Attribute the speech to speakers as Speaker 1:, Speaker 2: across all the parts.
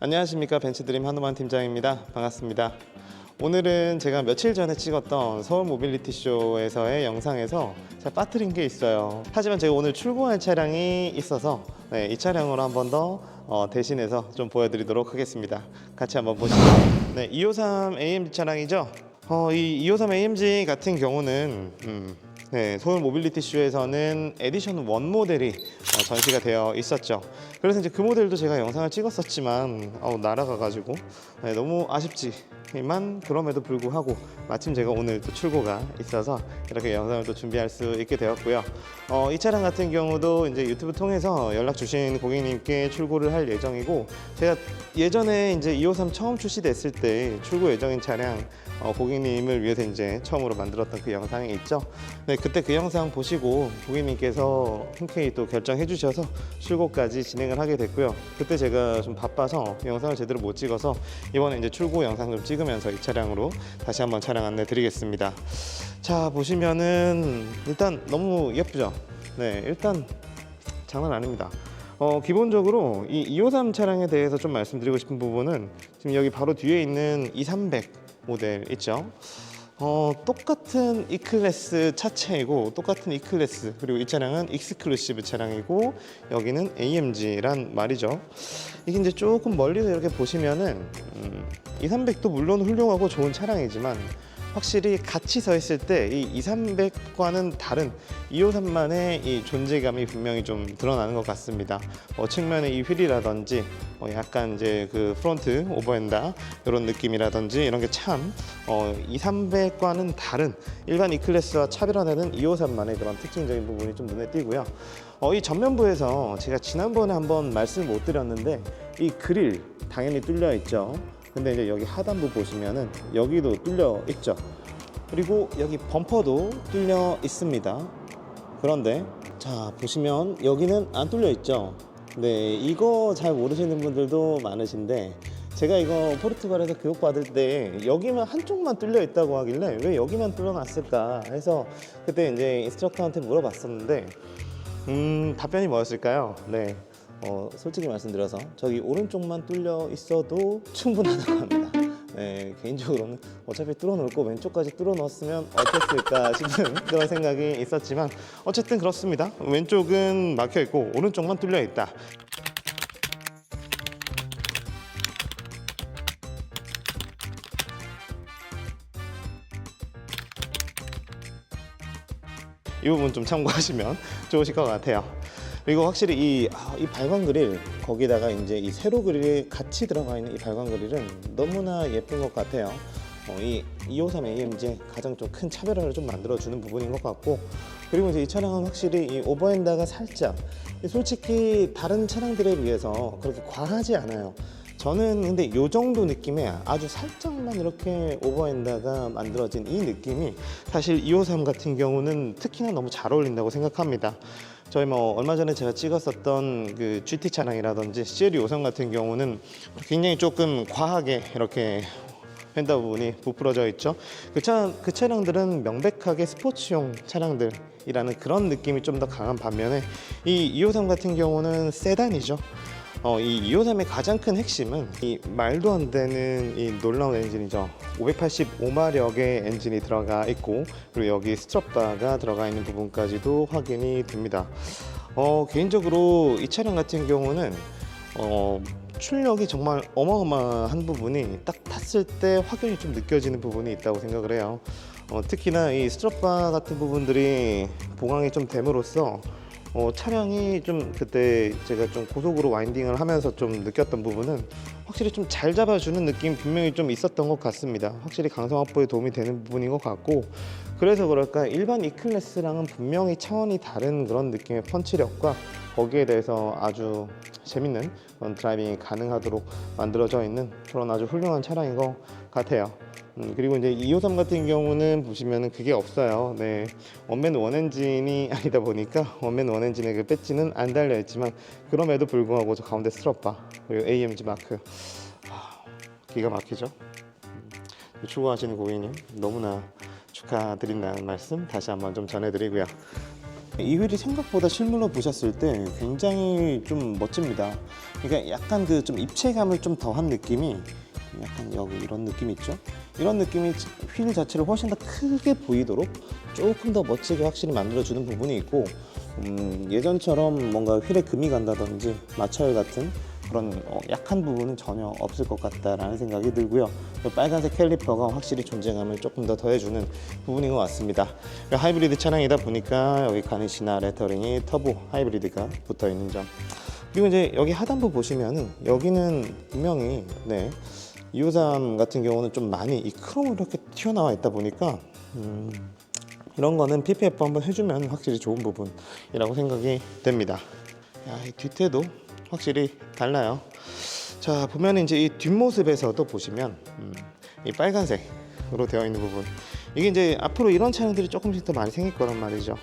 Speaker 1: 안녕하십니까 벤츠드림 한우만 팀장입니다. 반갑습니다. 오늘은 제가 며칠 전에 찍었던 서울 모빌리티 쇼에서의 영상에서 제가 빠뜨린 게 있어요. 하지만 제가 오늘 출고할 차량이 있어서 네, 이 차량으로 한 번더 어, 대신해서 좀 보여드리도록 하겠습니다. 같이 한번 보시죠. 네, 253 AMG 차량이죠. 어, 이 253 AMG 같은 경우는 음, 네, 서울 모빌리티 쇼에서는 에디션 1 모델이 어, 전시가 되어 있었죠. 그래서 이제 그 모델도 제가 영상을 찍었었지만 어, 날아가가지고 네, 너무 아쉽지 만 그럼에도 불구하고 마침 제가 오늘 또 출고가 있어서 이렇게 영상을 또 준비할 수 있게 되었고요. 어, 이 차량 같은 경우도 이제 유튜브 통해서 연락 주신 고객님께 출고를 할 예정이고 제가 예전에 이제 253 처음 출시됐을 때 출고 예정인 차량 어, 고객님을 위해서 이제 처음으로 만들었던 그 영상이 있죠. 네, 그때 그 영상 보시고 고객님께서 흔쾌히 또 결정해 주셔서 출고까지 진행을 하게 됐고요. 그때 제가 좀 바빠서 영상을 제대로 못 찍어서 이번에 이제 출고 영상 좀 찍 으면서 이 차량으로 다시 한번 차량 안내 드리겠습니다. 자, 보시면은 일단 너무 예쁘죠? 네, 일단 장난 아닙니다. 어, 기본적으로 이 253 차량에 대해서 좀 말씀드리고 싶은 부분은 지금 여기 바로 뒤에 있는 2300 모델 있죠. 어, 똑같은 E 클래스 차체이고 똑같은 E 클래스 그리고 이 차량은 익스클루시브 차량이고 여기는 AMG란 말이죠. 이게 이제 조금 멀리서 이렇게 보시면은 음, 2300도 물론 훌륭하고 좋은 차량이지만 확실히 같이 서 있을 때 이 2300과는 다른 253만의 이 존재감이 분명히 좀 드러나는 것 같습니다. 어, 측면의 이 휠이라든지 어, 약간 이제 그 프론트 오버핸다 이런 느낌이라든지 이런 게참 어, 2300과는 다른 일반 E 클래스와 차별화되는 253만의 그런 특징적인 부분이 좀 눈에 띄고요. 어, 이 전면부에서 제가 지난번에 한번 말씀을 못 드렸는데 이 그릴 당연히 뚫려 있죠. 근데 이제 여기 하단부 보시면은 여기도 뚫려 있죠. 그리고 여기 범퍼도 뚫려 있습니다. 그런데 자 보시면 여기는 안 뚫려 있죠. 네 이거 잘 모르시는 분들도 많으신데 제가 이거 포르투갈에서 교육 받을 때 여기만 한쪽만 뚫려 있다고 하길래 왜 여기만 뚫어놨을까 해서 그때 이제 인스트럭터한테 물어봤었는데 음 답변이 뭐였을까요? 네 어, 솔직히 말씀드려서 저기 오른쪽만 뚫려 있어도 충분하다고 합니다. 네, 개인적으로는 어차피 뚫어놓을 거 왼쪽까지 뚫어놓았으면 어땠을까 싶은 그런 생각이 있었지만 어쨌든 그렇습니다. 왼쪽은 막혀 있고 오른쪽만 뚫려 있다. 이 부분 좀 참고하시면 좋으실 것 같아요. 그리고 확실히 이, 아, 이 발광 그릴 거기다가 이제 이 세로 그릴이 같이 들어가 있는 이 발광 그릴은 너무나 예쁜 것 같아요. 어, 이 253 AMG의 가장 좀 큰 차별화를 좀 만들어주는 부분인 것 같고 그리고 이제 이 차량은 확실히 이 오버핸다가 살짝 솔직히 다른 차량들에 비해서 그렇게 과하지 않아요. 저는 근데 이 정도 느낌의 아주 살짝만 이렇게 오버핸다가 만들어진 이 느낌이 사실 253 같은 경우는 특히나 너무 잘 어울린다고 생각합니다. 저희 뭐 얼마 전에 제가 찍었었던 그 GT 차량이라든지 CLE 53 같은 경우는 굉장히 조금 과하게 이렇게 휀다 부분이 부풀어져 있죠. 그, 차, 그 차량들은 명백하게 스포츠용 차량들이라는 그런 느낌이 좀 더 강한 반면에 이253 같은 경우는 세단이죠. 어, 이 253의 가장 큰 핵심은 이 말도 안 되는 이 놀라운 엔진이죠. 585마력의 엔진이 들어가 있고 그리고 여기 스트럽바가 들어가 있는 부분까지도 확인이 됩니다. 어, 개인적으로 이 차량 같은 경우는 어, 출력이 정말 어마어마한 부분이 딱 탔을 때 확연히 좀 느껴지는 부분이 있다고 생각을 해요. 어, 특히나 이 스트럽바 같은 부분들이 보강이 좀 됨으로써 어, 차량이 좀 그때 제가 좀 고속으로 와인딩을 하면서 좀 느꼈던 부분은 확실히 좀 잘 잡아주는 느낌 분명히 좀 있었던 것 같습니다. 확실히 강성 확보에 도움이 되는 부분인 것 같고 그래서 그럴까 일반 E 클래스랑은 분명히 차원이 다른 그런 느낌의 펀치력과 거기에 대해서 아주 재밌는 드라이빙이 가능하도록 만들어져 있는 그런 아주 훌륭한 차량인 것 같아요. 음, 그리고 이제 253 같은 경우는 보시면은 그게 없어요. 네. 원맨 원엔진이 아니다 보니까 원맨 원엔진의 그 배지는 안 달려 있지만 그럼에도 불구하고 저 가운데 스트럽바 그리고 AMG 마크 아, 기가 막히죠. 음, 추구하시는 고객님 너무나 축하드린다는 말씀 다시 한번 좀 전해드리고요. 이 휠이 생각보다 실물로 보셨을 때 굉장히 좀 멋집니다. 그러니까 약간 그 좀 입체감을 좀 더한 느낌이 약간 여기 이런 느낌 있죠? 이런 느낌이 휠 자체를 훨씬 더 크게 보이도록 조금 더 멋지게 확실히 만들어주는 부분이 있고 음, 예전처럼 뭔가 휠에 금이 간다든지 마찰 같은 그런 어, 약한 부분은 전혀 없을 것 같다라는 생각이 들고요. 그 빨간색 캘리퍼가 확실히 존재감을 조금 더 더해주는 부분인 것 같습니다. 그 하이브리드 차량이다 보니까 여기 가니시나 레터링이 터보 하이브리드가 붙어 있는 점. 그리고 이제 여기 하단부 보시면은 여기는 분명히 네 253 같은 경우는 좀 많이 이 크롬으로 이렇게 튀어나와 있다 보니까 음, 이런 거는 PPF 한번 해주면 확실히 좋은 부분이라고 생각이 됩니다. 야, 이 뒤태도 확실히 달라요. 자, 보면 이제 이 뒷모습에서도 보시면 음, 이 빨간색으로 되어 있는 부분 이게 이제 앞으로 이런 차량들이 조금씩 더 많이 생길 거란 말이죠.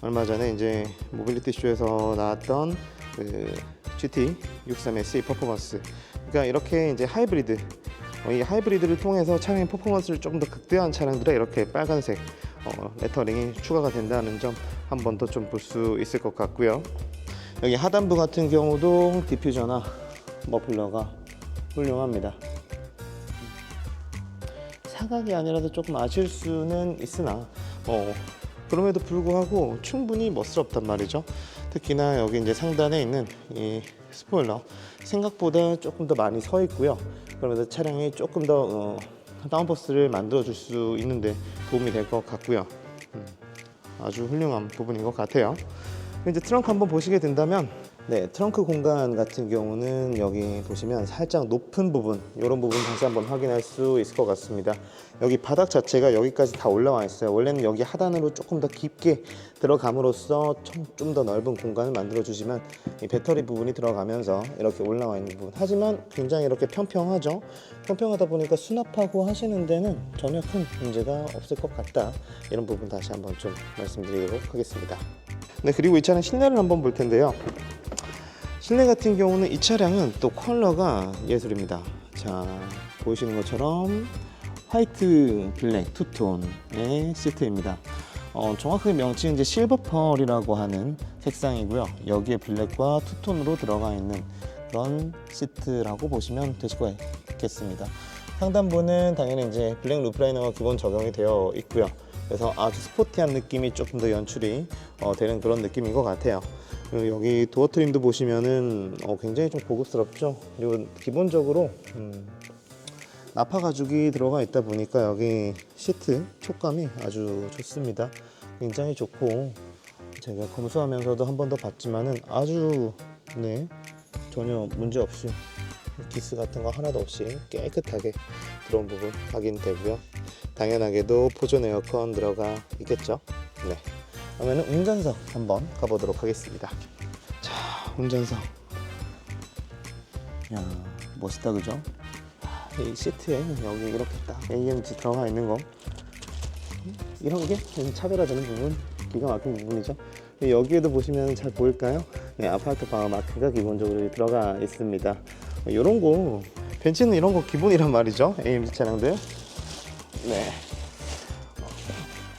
Speaker 1: 얼마 전에 이제 모빌리티 쇼에서 나왔던 그 GT 63SE 퍼포먼스 그러니까 이렇게 이제 하이브리드 어, 이 하이브리드를 통해서 차량의 퍼포먼스를 조금 더 극대화한 차량들에 이렇게 빨간색 어, 레터링이 추가가 된다는 점 한 번 더 좀 볼 수 있을 것 같고요. 여기 하단부 같은 경우도 디퓨저나 머플러가 훌륭합니다. 사각이 아니라서 조금 아쉬울 수는 있으나 어, 그럼에도 불구하고 충분히 멋스럽단 말이죠. 특히나 여기 이제 상단에 있는 이 스포일러 생각보다 조금 더 많이 서 있고요. 그러면서 차량이 조금 더 어, 다운버스를 만들어 줄 수 있는데 도움이 될 것 같고요. 음, 아주 훌륭한 부분인 것 같아요. 이제 트렁크 한번 보시게 된다면 네 트렁크 공간 같은 경우는 여기 보시면 살짝 높은 부분 이런 부분 다시 한번 확인할 수 있을 것 같습니다. 여기 바닥 자체가 여기까지 다 올라와 있어요. 원래는 여기 하단으로 조금 더 깊게 들어감으로써 좀 더 넓은 공간을 만들어 주지만 이 배터리 부분이 들어가면서 이렇게 올라와 있는 부분. 하지만 굉장히 이렇게 평평하죠? 평평하다 보니까 수납하고 하시는 데는 전혀 큰 문제가 없을 것 같다. 이런 부분 다시 한번 좀 말씀드리도록 하겠습니다. 네 그리고 이 차량 실내를 한번 볼 텐데요 실내 같은 경우는 이 차량은 또 컬러가 예술입니다. 자 보이시는 것처럼 화이트 블랙 투톤의 시트입니다. 어, 정확하게 명칭은 이제 실버 펄이라고 하는 색상이고요. 여기에 블랙과 투톤으로 들어가 있는 그런 시트라고 보시면 되실 거겠습니다. 상단부는 당연히 이제 블랙 루프라이너가 기본 적용이 되어 있고요. 그래서 아주 스포티한 느낌이 조금 더 연출이 어, 되는 그런 느낌인 것 같아요. 그리고 여기 도어 트림도 보시면은 어, 굉장히 좀 고급스럽죠. 그리고 기본적으로 음, 나파 가죽이 들어가 있다 보니까 여기 시트 촉감이 아주 좋습니다. 굉장히 좋고 제가 검수하면서도 한 번 더 봤지만은 아주 네 전혀 문제 없이 기스 같은 거 하나도 없이 깨끗하게 들어온 부분 확인되고요. 당연하게도 보존 에어컨 들어가 있겠죠. 네. 그러면 운전석 한번 가보도록 하겠습니다. 자, 운전석. 야, 멋있다 그죠? 아, 이 시트에 여기 이렇게 딱 AMG 들어가 있는 거 이런 게 차별화되는 부분 기가 막힌 부분이죠. 여기에도 보시면 잘 보일까요? 네, 아파트 방어 마크가 기본적으로 들어가 있습니다. 이런 거 벤츠는 이런 거 기본이란 말이죠. AMG 차량들. 네.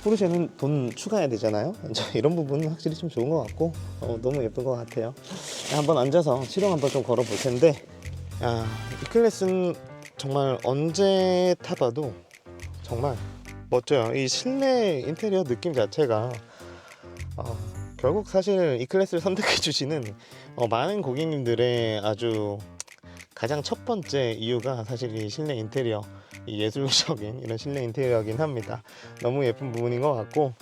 Speaker 1: 포르쉐는 돈 추가해야 되잖아요. 저 이런 부분은 확실히 좀 좋은 것 같고 어, 너무 예쁜 것 같아요. 한번 앉아서 시동 한번 좀 걸어 볼 텐데, 야, 이 클래스는 정말 언제 타봐도 정말 멋져요. 이 실내 인테리어 느낌 자체가 어, 결국 사실 이 클래스를 선택해 주시는 어, 많은 고객님들의 아주 가장 첫 번째 이유가 사실 이 실내 인테리어 이 예술적인 이런 실내 인테리어이긴 합니다. 너무 예쁜 부분인 것 같고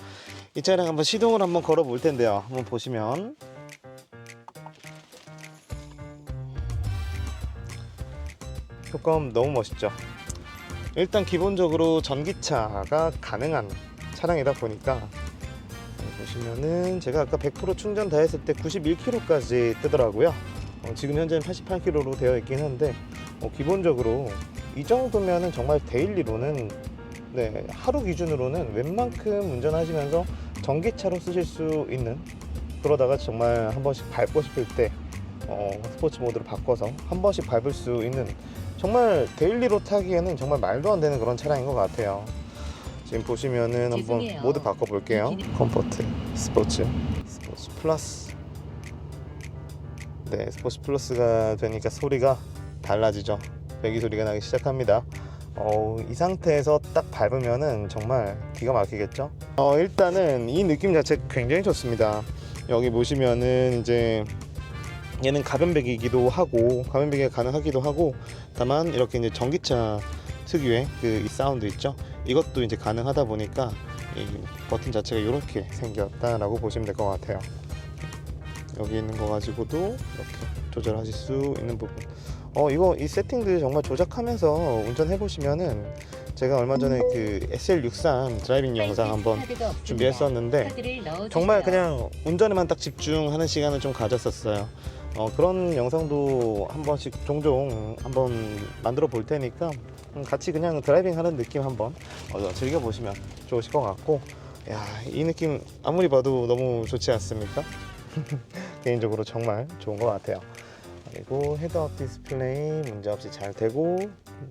Speaker 1: 이 차량 한번 시동을 한번 걸어 볼 텐데요. 한번 보시면 효과음 너무 멋있죠. 일단 기본적으로 전기차가 가능한 차량이다 보니까 보시면은 제가 아까 100% 충전 다 했을 때 91km까지 뜨더라고요. 어, 지금 현재는 88km로 되어 있긴 한데 어, 기본적으로 이 정도면은 정말 데일리로는 네, 하루 기준으로는 웬만큼 운전하시면서 전기차로 쓰실 수 있는 그러다가 정말 한 번씩 밟고 싶을 때 어, 스포츠 모드로 바꿔서 한 번씩 밟을 수 있는 정말 데일리로 타기에는 정말 말도 안 되는 그런 차량인 것 같아요. 지금 보시면은 한번
Speaker 2: 죄송해요.
Speaker 1: 모드 바꿔볼게요. 컴포트, 스포츠, 스포츠 플러스 네 스포츠 플러스가 되니까 소리가 달라지죠 배기 소리가 나기 시작합니다. 어, 이 상태에서 딱 밟으면은 정말 기가 막히겠죠? 어, 일단은 이 느낌 자체 굉장히 좋습니다. 여기 보시면은 이제 얘는 가변배기이기도 하고 가변배기가 가능하기도 하고 다만 이렇게 이제 전기차 특유의 그 이 사운드 있죠? 이것도 이제 가능하다 보니까 이 버튼 자체가 이렇게 생겼다라고 보시면 될 것 같아요. 여기 있는 거 가지고도 이렇게 조절하실 수 있는 부분 어 이거 이 세팅들 정말 조작하면서 운전해 보시면은 제가 얼마 전에 그 SL63 드라이빙 영상 한번 준비했었는데 정말 그냥 운전에만 딱 집중하는 시간을 좀 가졌었어요. 어, 그런 영상도 한 번씩 종종 한번 만들어 볼 테니까 음, 같이 그냥 드라이빙 하는 느낌 한번 어, 즐겨 보시면 좋으실 것 같고 야, 이 느낌 아무리 봐도 너무 좋지 않습니까? 개인적으로 정말 좋은 것 같아요. 그리고 헤드업 디스플레이 문제없이 잘 되고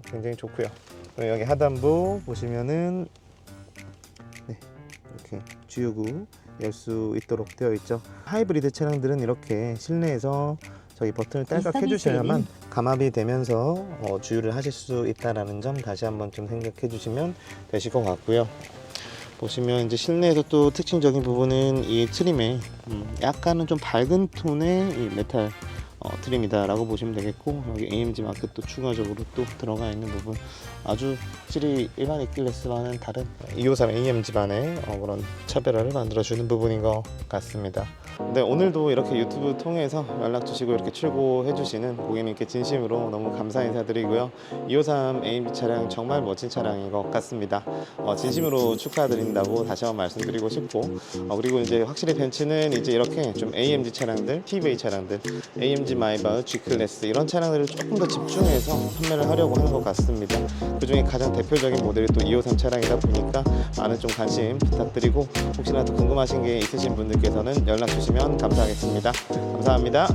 Speaker 1: 굉장히 좋고요. 그리고 여기 하단부 보시면은 네, 이렇게 주유구 열 수 있도록 되어 있죠. 하이브리드 차량들은 이렇게 실내에서 저기 버튼을 딸깍 해주셔야만 감압이 되면서 어, 주유를 하실 수 있다라는 점 다시 한번 좀 생각해 주시면 되실 것 같고요. 보시면 이제 실내에서 또 특징적인 부분은 이 트림에 음, 약간은 좀 밝은 톤의 이 메탈 어, 트림이다라고 보시면 되겠고 여기 AMG 또 추가적으로 또 들어가 있는 부분 아주 확실히 일반 에클래스와는 다른 253 AMG만의 어, 그런 차별화를 만들어주는 부분인 것 같습니다. 네 오늘도 이렇게 유튜브 통해서 연락 주시고 이렇게 출고해 주시는 고객님께 진심으로 너무 감사 인사드리고요. 253 AMG 차량 정말 멋진 차량인 것 같습니다. 어, 진심으로 축하드린다고 다시 한번 말씀드리고 싶고 어, 그리고 이제 확실히 벤츠는 이제 이렇게 좀 AMG 차량들, TVA 차량들, AMG 마이바, G 클래스 이런 차량들을 조금 더 집중해서 판매를 하려고 하는 것 같습니다. 그 중에 가장 대표적인 모델이 또 253 차량이다 보니까 많은 좀 관심 부탁드리고 혹시라도 궁금하신 게 있으신 분들께서는 연락 주시면 감사하겠습니다. 감사합니다.